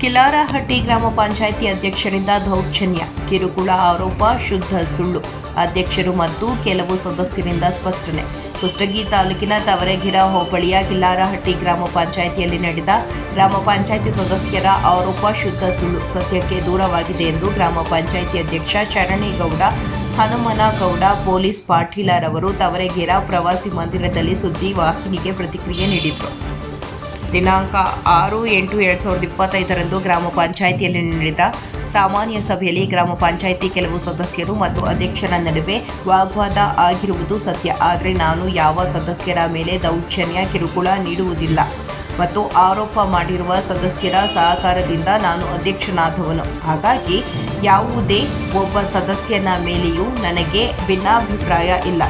ಕಿಲಾರಹಟ್ಟಿ ಗ್ರಾಮ ಪಂಚಾಯಿತಿ ಅಧ್ಯಕ್ಷರಿಂದ ದೌರ್ಜನ್ಯ, ಕಿರುಕುಳ ಆರೋಪ, ಶುದ್ಧ ಸುಳ್ಳು, ಅಧ್ಯಕ್ಷರು ಮತ್ತು ಕೆಲವು ಸದಸ್ಯರಿಂದ ಸ್ಪಷ್ಟನೆ. ಕುಷ್ಟಗಿ ತಾಲೂಕಿನ ತವರಗಿರ ಹೋಬಳಿಯ ಕಿಲ್ಲಾರಹಟ್ಟಿ ಗ್ರಾಮ ಪಂಚಾಯಿತಿಯಲ್ಲಿ ನಡೆದ ಗ್ರಾಮ ಪಂಚಾಯಿತಿ ಸದಸ್ಯರ ಆರೋಪ ಶುದ್ಧ ಸುಳ್ಳು ಸತ್ಯಕ್ಕೆ ದೂರವಾಗಿದೆ ಎಂದು ಗ್ರಾಮ ಪಂಚಾಯಿತಿ ಅಧ್ಯಕ್ಷ ಶರಣೇಗೌಡ ಹನುಮನಗೌಡ ಪೊಲೀಸ್ ಪಾಟೀಲರವರು ತವರಗೆರ ಪ್ರವಾಸಿ ಮಂದಿರದಲ್ಲಿ ಸುದ್ದಿ ವಾಹಿನಿಗೆ ಪ್ರತಿಕ್ರಿಯೆ ನೀಡಿದರು. ದಿನಾಂಕ ಆರು ಎಂಟು ಎರಡು ಸಾವಿರದ ಇಪ್ಪತ್ತೈದರಂದು ಗ್ರಾಮ ಪಂಚಾಯಿತಿಯಲ್ಲಿ ನಡೆದ ಸಾಮಾನ್ಯ ಸಭೆಯಲ್ಲಿ ಗ್ರಾಮ ಪಂಚಾಯಿತಿ ಕೆಲವು ಸದಸ್ಯರು ಮತ್ತು ಅಧ್ಯಕ್ಷರ ನಡುವೆ ವಾಗ್ವಾದ ಆಗಿರುವುದು ಸತ್ಯ. ಆದರೆ ನಾನು ಯಾವ ಸದಸ್ಯರ ಮೇಲೆ ದೌರ್ಜನ್ಯ, ಕಿರುಕುಳ ನೀಡುವುದಿಲ್ಲ ಮತ್ತು ಆರೋಪ ಮಾಡಿರುವ ಸದಸ್ಯರ ಸಹಕಾರದಿಂದ ನಾನು ಅಧ್ಯಕ್ಷನಾದವನು. ಹಾಗಾಗಿ ಯಾವುದೇ ಒಬ್ಬ ಸದಸ್ಯನ ಮೇಲೆಯೂ ನನಗೆ ಭಿನ್ನಾಭಿಪ್ರಾಯ ಇಲ್ಲ.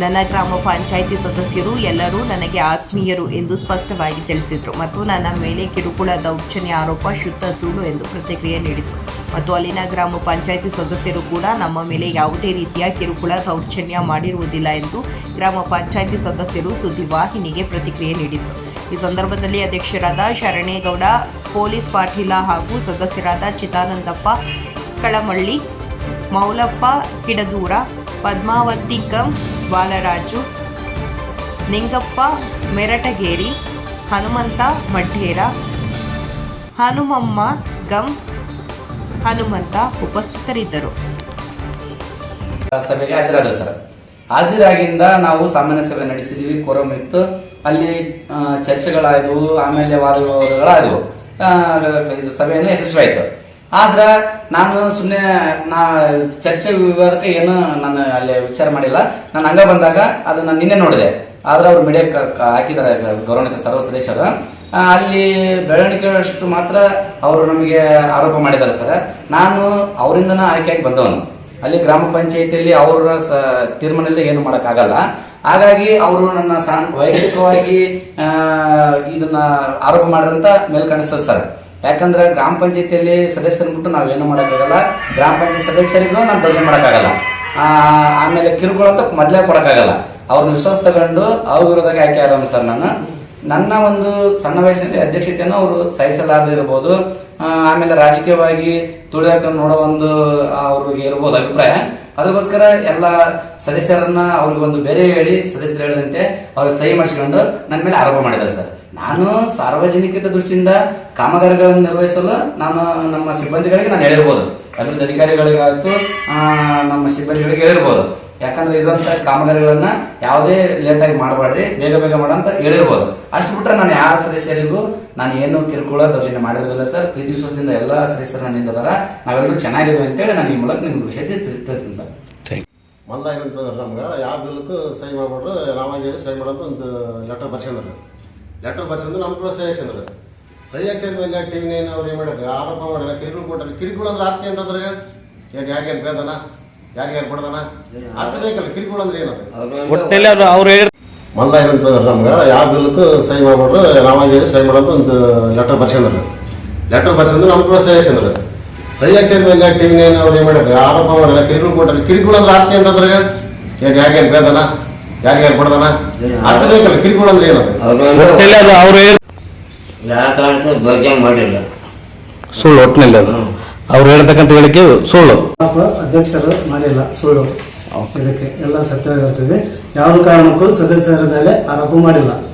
ನನ್ನ ಗ್ರಾಮ ಪಂಚಾಯಿತಿ ಸದಸ್ಯರು ಎಲ್ಲರೂ ನನಗೆ ಆತ್ಮೀಯರು ಎಂದು ಸ್ಪಷ್ಟವಾಗಿ ತಿಳಿಸಿದರು ಮತ್ತು ನನ್ನ ಮೇಲೆ ಕಿರುಕುಳ ದೌರ್ಜನ್ಯ ಆರೋಪ ಶುದ್ಧ ಸುಳ್ಳು ಎಂದು ಪ್ರತಿಕ್ರಿಯೆ ನೀಡಿದರು. ಮತ್ತು ಅಲ್ಲಿನ ಗ್ರಾಮ ಪಂಚಾಯಿತಿ ಸದಸ್ಯರು ಕೂಡ ನಮ್ಮ ಮೇಲೆ ಯಾವುದೇ ರೀತಿಯ ಕಿರುಕುಳ ದೌರ್ಜನ್ಯ ಮಾಡಿರುವುದಿಲ್ಲ ಎಂದು ಗ್ರಾಮ ಪಂಚಾಯಿತಿ ಸದಸ್ಯರು ಸುದ್ದಿವಾಹಿನಿಗೆ ಪ್ರತಿಕ್ರಿಯೆ ನೀಡಿದರು. ಈ ಸಂದರ್ಭದಲ್ಲಿ ಅಧ್ಯಕ್ಷರಾದ ಶರಣೇಗೌಡ, ಪೊಲೀಸ್ ಪಾಟೀಲ ಹಾಗೂ ಸದಸ್ಯರಾದ ಚಿತಾನಂದಪ್ಪ ಕಳಮಳ್ಳಿ, ಮೌಲಪ್ಪ, ಕಿಡದೂರ, ಪದ್ಮಾವತಿ ಕಂ ಬಾಲರಾಜು, ನಿಂಗಪ್ಪ, ಮೆರಟಗೇರಿ, ಹನುಮಂತ ಮಠೇರ ಹನುಮಮ್ಮ ಗಂ, ಹನುಮಂತ ಉಪಸ್ಥಿತರಿದ್ದರು. ಸಭೆಗೆ ಹಾಜರಾದ ಸರ್. ಹಾಜರಾಗಿಂದ ನಾವು ಸಾಮಾನ್ಯ ಸಭೆ ನಡೆಸಿದೀವಿ ಕೋರಂ ಇತ್ತು. ಅಲ್ಲಿ ಚರ್ಚೆಗಳಾದವು, ಆಮೇಲೆ ವಾದ ಇದು ಸಭೆಯನ್ನು ಯಶಸ್ವಿ ಆಯ್ತು ಆದ್ರ ನಾನು ಸುಮ್ಮನೆ ನಾ ಚರ್ಚೆ ವಿವರಕ್ಕೆ ಏನು ನಾನು ಅಲ್ಲಿ ವಿಚಾರ ಮಾಡಿಲ್ಲ. ನಾನು ಹಂಗ ಬಂದಾಗ ಅದನ್ನ ನಿನ್ನೆ ನೋಡಿದೆ. ಆದ್ರೆ ಅವ್ರು ಮೀಡಿಯಾ ಹಾಕಿದ್ದಾರೆ ಗೌರವಾನ್ವಿತ ಸರ್ವ ಸದಸ್ಯರು. ಅಲ್ಲಿ ಬೆಳವಣಿಗೆ ಅಷ್ಟು ಮಾತ್ರ ಅವರು ನಮಗೆ ಆರೋಪ ಮಾಡಿದ್ದಾರೆ ಸರ್. ನಾನು ಅವರಿಂದನ ಆಯ್ಕೆಯಾಗಿ ಬಂದವನು. ಅಲ್ಲಿ ಗ್ರಾಮ ಪಂಚಾಯಿತಿಯಲ್ಲಿ ಅವರ ತೀರ್ಮಾನದಲ್ಲಿ ಏನು ಮಾಡೋಕ್ಕಾಗಲ್ಲ. ಹಾಗಾಗಿ ಅವರು ನನ್ನ ವೈಯಕ್ತಿಕವಾಗಿ ಇದನ್ನ ಆರೋಪ ಮಾಡಿದಂತ ಮೇಲ್ಕಾಣಿಸ್ತದೆ ಸರ್. ಯಾಕಂದ್ರೆ ಗ್ರಾಮ ಪಂಚಾಯಿತಿಯಲ್ಲಿ ಸದಸ್ಯರು ಬಿಟ್ಟು ನಾವೇನು ಮಾಡೋಕ್ಕಾಗಲ್ಲ. ಗ್ರಾಮ ಪಂಚಾಯತ್ ಸದಸ್ಯರಿಗೂ ನಾನು ದೊಡ್ಡ ಮಾಡೋಕ್ಕಾಗಲ್ಲ. ಆಮೇಲೆ ಕಿರುಕುಳ ಮೊದಲೇ ಕೊಡೋಕ್ಕಾಗಲ್ಲ. ಅವ್ರನ್ನ ವಿಶ್ವಾಸ ತಗೊಂಡು ಅವ್ರ ಆಯ್ಕೆ ಆದವನು ಸರ್ ನಾನು. ನನ್ನ ಒಂದು ಸಣ್ಣ ವಯಸ್ಸಿನಲ್ಲಿ ಅಧ್ಯಕ್ಷತೆಯನ್ನು ಅವರು ಸಹಿಸಲಾರದಿರಬಹುದು ಆಮೇಲೆ ರಾಜಕೀಯವಾಗಿ ತುಳಿಯಕ ನೋಡೋ ಒಂದು ಅವ್ರಿಗೆ ಇರಬಹುದು ಅಭಿಪ್ರಾಯ. ಅದಕ್ಕೋಸ್ಕರ ಎಲ್ಲ ಸದಸ್ಯರನ್ನ ಅವ್ರಿಗೆ ಒಂದು ಬೇರೆ ಹೇಳಿ ಸದಸ್ಯರು ಹೇಳಿದಂತೆ ಅವ್ರಿಗೆ ಸಹಿ ಮಾಡಿಸ್ಕೊಂಡು ನನ್ನ ಮೇಲೆ ಆರೋಪ ಮಾಡಿದ್ದಾರೆ ಸರ್. ನಾನು ಸಾರ್ವಜನಿಕ ದೃಷ್ಟಿಯಿಂದ ಕಾಮಗಾರಿಗಳನ್ನು ನಿರ್ವಹಿಸಲು ನಾನು ನಮ್ಮ ಸಿಬ್ಬಂದಿಗಳಿಗೆ ನಾನು ಹೇಳಿರ್ಬೋದು ಅಭಿವೃದ್ಧಿ ಅಧಿಕಾರಿಗಳಿಗಾಯ್ತು ಆ, ನಮ್ಮ ಸಿಬ್ಬಂದಿಗಳಿಗೆ ಹೇಳಿರ್ಬೋದು. ಯಾಕಂದ್ರೆ ಇರುವಂತ ಕಾಮಗಾರಿಗಳನ್ನ ಯಾವುದೇ ಲೇಟ್ ಆಗಿ ಮಾಡಬೇಡ್ರಿ ಬೇಗ ಬೇಗ ಮಾಡಂತ ಹೇಳಿರ್ಬೋದು. ಅಷ್ಟು ಬಿಟ್ರೆ ನಾನು ಯಾವ ಸದಸ್ಯರಿಗೂ ನಾನು ಏನು ಕಿರುಕುಳ ದೌರ್ಜನ್ಯ ಮಾಡಿರೋದಿಲ್ಲ ಸರ್. ಪ್ರೀತಿ ವಿಶ್ವಾಸದಿಂದ ಎಲ್ಲ ಸದಸ್ಯರು ನನ್ನಿಂದ ಅದಾರ. ನಾವೆಲ್ಲರೂ ಚೆನ್ನಾಗಿದ್ದೀವಿ ಅಂತೇಳಿ ನಾನು ಈ ಮೂಲಕ ನಿಮ್ಗೆ ವಿಷಯ ತಿಳ್- ತಿಳಿಸ್ತೀನಿ ಸರ್. ಮೊದಲಾಗಿರ್ತಂದ್ರೆ ನಮ್ಗೆ ಯಾವ ಬಿಲ್ಕು ಸಹಿ ಮಾಡ್ಬಿಟ್ರೆ ನಾವಾಗಿ ಸಹಿ ಮಾಡೋದು ಒಂದು ಲೆಟರ್ ಬರ್ಸ್ಕೊಂಡ್ರು. ಲೆಟರ್ ಬರ್ಸ್ಕೊಂಡು ನಮ್ಮ ಕೂಡ ಸಹಿ ಹಾಕ್ಸಂದ್ರು ಸಹಿ ಅಕ್ಷರ ಮೇಲೆ ಟಿ ವಿ ನೈನ್ ಅವ್ರು ಏನು ಮಾಡಿದ್ರು? ಆರೋಪ ಮಾಡಿಲ್ಲ ಕಿರುಕುಳ ಕೊಟ್ಟಾರ. ಕಿರಿಕುಳ ಅಂದ್ರೆ ಅರ್ಥ ಏನು ಅದ್ರಾಗ ಏನು ಯಾಕೆ ಬೇದನ ಯಾರ್ಯಾರು ಬಡ್ದನ ಅರ್ಥ ಬೇಕಲ್ಲ ಕಿರಿಕುಳ ಅಂದ್ರೆ ಏನದು? ಒಟ್ಟಲ್ಲಿ ಅವ್ರು ಅವ್ರು ಹೇಳಿ ಮೊದಲಾಗಿರ್ತಂದ್ರೆ ನಮ್ಗೆ ಯಾವ ಬಿಲ್ಕು ಸಹಿ ಮಾಡ್ಬಿಟ್ರು ನಾವಾಗಿ ಸಹಿ ಮಾಡೋದು ಒಂದು ಲೆಟರ್ ಬರ್ಸ್ಕೊಂಡ್ರು. ಲೆಟರ್ ಬರ್ಸಂದ್ರೆ ನಮ್ಮ ಕೂಡ ಸಹಿ ಹಾಕ್ಸಂದ್ರು ಸಹಿ ಅಕ್ಷರ ಮೇಲೆ ಟಿ ವಿ ನೈನ್ ಅವ್ರು ಏನು ಮಾಡಿದ್ರು? ಆರೋಪ ಮಾಡಿಲ್ಲ ಕಿರುಕುಳ ಕೊಟ್ಟಾರ. ಕಿರಿಕುಳ ಅಂದ್ರೆ ಅರ್ಥ ಏನು ಅದ್ರಾಗ ಏನು ಯಾಕೆ ಬೇದನ ಯಾರ್ಯಾರು ಬಡ್ದನ ಅರ್ಥ ಬೇಕಲ್ಲ ಕಿರಿಕುಳ ಅಂದ್ರೆ ಏನದು? ಒಟ್ಟಲ್ಲಿ ಅವ್ರು ಹೇಳಿ ಯಾವ ಕಾರಣಕ್ಕೂ ಮಾಡಿಲ್ಲ. ಸುಳ್ಳು ಒಟ್ಟಿನಲ್ಲಿ ಅದು. ಅವ್ರು ಹೇಳ್ತಕ್ಕಂಥ ಹೇಳಿಕೆ ಸುಳ್ಳು. ಪಾಪ ಅಧ್ಯಕ್ಷರು ಮಾಡಿಲ್ಲ ಸುಳ್ಳು. ಇದಕ್ಕೆ ಎಲ್ಲ ಸತ್ಯವಾಗಿರ್ತದೆ ಯಾವ ಕಾರಣಕ್ಕೂ ಸದಸ್ಯರ ಮೇಲೆ ಆರೋಪ ಮಾಡಿಲ್ಲ.